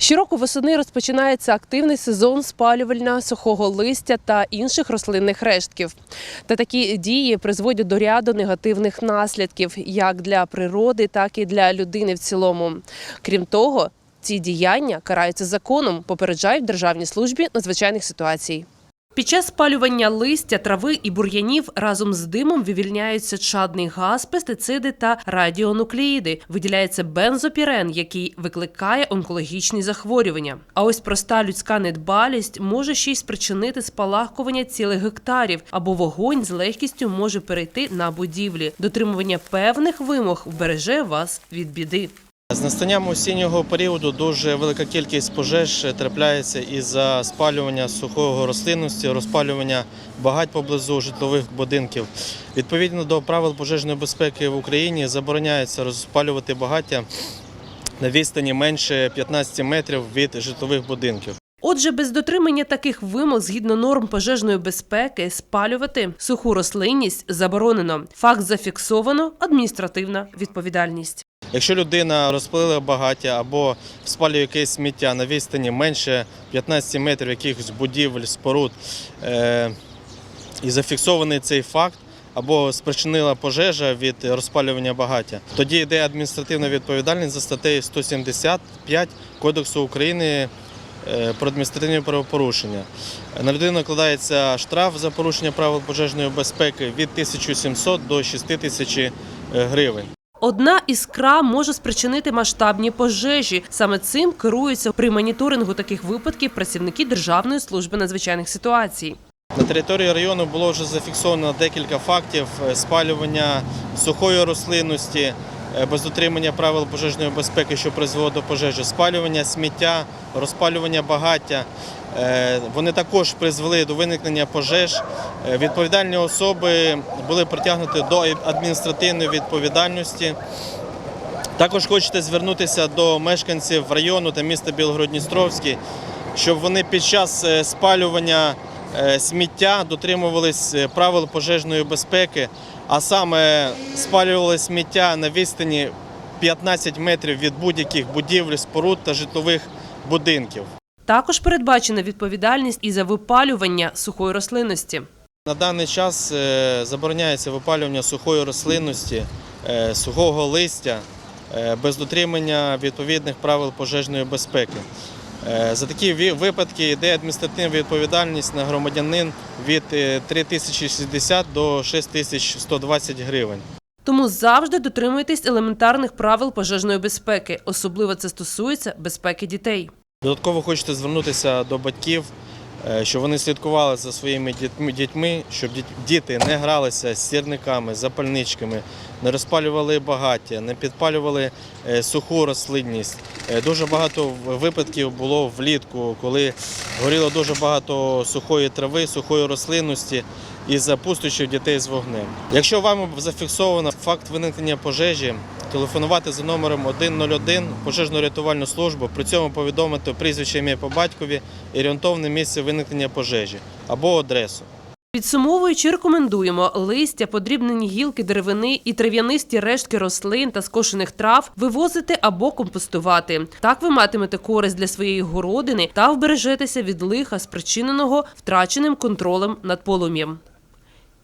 Щороку восени розпочинається активний сезон спалювання сухого листя та інших рослинних рештків. Та такі дії призводять до ряду негативних наслідків як для природи, так і для людини в цілому. Крім того, ці діяння караються законом, попереджають в Державній службі надзвичайних ситуацій. Під час спалювання листя, трави і бур'янів разом з димом вивільняються чадний газ, пестициди та радіонуклеїди. Виділяється бензопірен, який викликає онкологічні захворювання. А ось проста людська недбалість може ще й спричинити спалахкування цілих гектарів, або вогонь з легкістю може перейти на будівлі. Дотримування певних вимог вбереже вас від біди. З настанням осіннього періоду дуже велика кількість пожеж трапляється із-за спалювання сухого рослинності, розпалювання багать поблизу житлових будинків. Відповідно до правил пожежної безпеки в Україні забороняється розпалювати багаття на відстані менше 15 метрів від житлових будинків. Отже, без дотримання таких вимог згідно норм пожежної безпеки спалювати суху рослинність заборонено. Факт зафіксовано адміністративна відповідальність. Якщо людина розпалила багаття або спалює якесь сміття на відстані менше 15 метрів якихось будівель, споруд, е- і зафіксований цей факт, або спричинила пожежа від розпалювання багаття, тоді йде адміністративна відповідальність за статтею 175 Кодексу України е, про адміністративні правопорушення. На людину накладається штраф за порушення правил пожежної безпеки від 1700 до 6000 гривень. Одна іскра може спричинити масштабні пожежі. Саме цим керуються при моніторингу таких випадків працівники Державної служби надзвичайних ситуацій. На території району було вже зафіксовано декілька фактів е, спалювання сухої рослинності е, без дотримання правил пожежної безпеки, що призвело до пожежі, спалювання сміття, розпалювання багаття. Е, Вони також призвели до виникнення пожеж. Е, Відповідальні особи були притягнуті до адміністративної відповідальності. Також хочете звернутися до мешканців району та міста Білгород-Дністровський, щоб вони під час е, спалювання сміття дотримувались правил пожежної безпеки, а саме спалювали сміття на відстані 15 метрів від будь-яких будівель, споруд та житлових будинків. Також передбачена відповідальність і за випалювання сухої рослинності. На даний час е, забороняється випалювання сухої рослинності, е, сухого листя е, без дотримання відповідних правил пожежної безпеки. За такі випадки йде адміністративна відповідальність на громадянин від е, 3060 до 6120 гривень. Тому завжди дотримуйтесь елементарних правил пожежної безпеки. Особливо це стосується безпеки дітей. Додатково хочете звернутися до батьків, е, щоб вони слідкували за своїми дітьми- щоб діти не гралися з сірниками, запальничками, не розпалювали багаття, не підпалювали е, суху рослинність. Е, Дуже багато випадків було влітку, коли горіло дуже багато сухої трави, сухої рослинності і запустуючих дітей з вогнем. Якщо вами зафіксовано факт виникнення пожежі, телефонувати за номером 101 пожежну рятувальну службу, при цьому повідомити прізвище ім'я по батькові і орієнтовне місце виникнення пожежі або адресу. Підсумовуючи, рекомендуємо листя, подрібнені гілки деревини і трав'янисті рештки рослин та скошених трав вивозити або компостувати. Так ви матимете користь для своєї городини та вбережетеся від лиха, спричиненого втраченим контролем над полум'ям.